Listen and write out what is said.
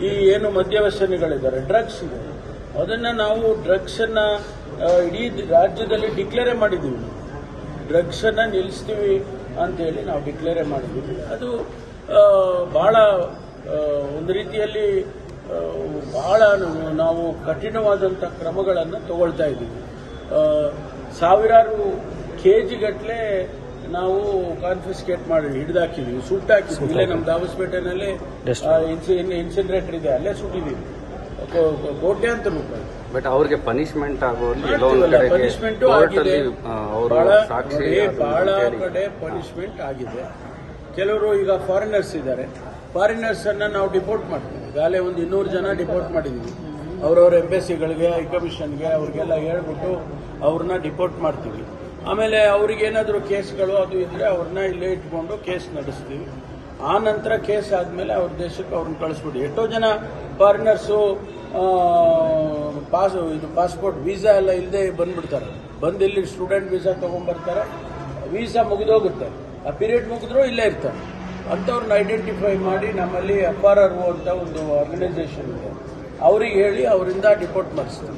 ಈ ಏನು ಮದ್ಯವ್ಯಸನಿಗಳಿದ್ದಾರೆ ಡ್ರಗ್ಸ್ ಇದೆ. ಅದನ್ನ ನಾವು ಡ್ರಗ್ಸ್ ಆ, ಇಡೀ ರಾಜ್ಯದಲ್ಲಿ ಡಿಕ್ಲೇರೆ ಮಾಡಿದ್ದೀವಿ ನಾವು ಡ್ರಗ್ಸ್ ಅನ್ನ ನಿಲ್ಲಿಸ್ತೀವಿ ಅಂತೇಳಿ ನಾವು ಡಿಕ್ಲೇರೆ ಮಾಡಿದ್ದೀವಿ ಅದು ಬಹಳ ಒಂದು ರೀತಿಯಲ್ಲಿ ಬಹಳ ನಾವು ಕಠಿಣವಾದಂಥ ಕ್ರಮಗಳನ್ನು ತಗೊಳ್ತಾ ಇದ್ದೀವಿ. ಸಾವಿರಾರು ಕೆ ಜಿಗಟ್ಟಲೆ ನಾವು ಕಾನ್ಫಿಸ್ಕೇಟ್ ಮಾಡಿ ಹಿಡಿದಾಕಿದೀವಿ ಸುಟ್ಟಾಕಿದ್ವಿ. ಇಲ್ಲೇ ನಮ್ಮ ದಾವಸ್ಪೇಟೆನಲ್ಲಿ ಇನ್ಸಿಡ್ರೇಟರ್ ಇದೆ ಅಲ್ಲೇ ಸುಟ್ಟಿದ್ದೀವಿ ಕೋಟ್ಯಾಂತರ ರೂಪಾಯಿ. ಬಟ್ ಅವ್ರಿಗೆ ಪನಿಷ್ಮೆಂಟ್ ಪನಿಷ್ಮೆಂಟ್ ಆಗಿದೆ. ಬಹಳ ಕಡೆ ಪನಿಷ್ಮೆಂಟ್ ಆಗಿದೆ. ಕೆಲವರು ಈಗ ಫಾರಿನರ್ಸ್ ಇದ್ದಾರೆ. ಫಾರಿನರ್ಸ್ ಅನ್ನ ನಾವು ಡಿಪೋರ್ಟ್ ಮಾಡ್ತೀವಿ. ಗಾಲೆ ಒಂದು ಇನ್ನೂರು ಜನ ಡಿಪೋರ್ಟ್ ಮಾಡಿದೀವಿ. ಅವರವ್ರ ಎಂಬೆಸಿಗಳಿಗೆ ಹೈಕಮಿಷನ್ಗೆ ಅವ್ರಿಗೆಲ್ಲ ಹೇಳ್ಬಿಟ್ಟು ಅವ್ರನ್ನ ಡಿಪೋರ್ಟ್ ಮಾಡ್ತೀವಿ. ಆಮೇಲೆ ಅವ್ರಿಗೆ ಏನಾದರೂ ಕೇಸ್ಗಳು ಅದು ಇದ್ರೆ ಅವ್ರನ್ನ ಇಲ್ಲೇ ಇಟ್ಕೊಂಡು ಕೇಸ್ ನಡೆಸ್ತೀವಿ. ಆ ನಂತರ ಕೇಸ್ ಆದಮೇಲೆ ಅವ್ರ ದೇಶಕ್ಕೆ ಅವ್ರನ್ನ ಕಳಿಸ್ಬಿಡಿ. ಎಷ್ಟೋ ಜನ ಫಾರಿನರ್ಸು ಪಾಸ್, ಇದು ಪಾಸ್ಪೋರ್ಟ್ ವೀಸಾ ಎಲ್ಲ ಇಲ್ಲದೆ ಬಂದ್ಬಿಡ್ತಾರೆ. ಬಂದು ಇಲ್ಲಿ ಸ್ಟೂಡೆಂಟ್ ವೀಸಾ ತೊಗೊಂಡ್ಬರ್ತಾರೆ ವೀಸಾ ಮುಗಿದೋಗುತ್ತೆ. ಆ ಪೀರಿಯಡ್ ಮುಗಿದ್ರೂ ಇಲ್ಲೇ ಇರ್ತಾರೆ. ಅಂಥವ್ರನ್ನ ಐಡೆಂಟಿಫೈ ಮಾಡಿ ನಮ್ಮಲ್ಲಿ ಎಫ್ ಆರ್ ಆರ್ ಅಂತ ಒಂದು ಆರ್ಗನೈಸೇಷನ್ ಇದೆ. ಅವ್ರಿಗೆ ಹೇಳಿ ಅವರಿಂದ ಡಿಪೋರ್ಟ್ ಮಾಡಿಸ್ತೀವಿ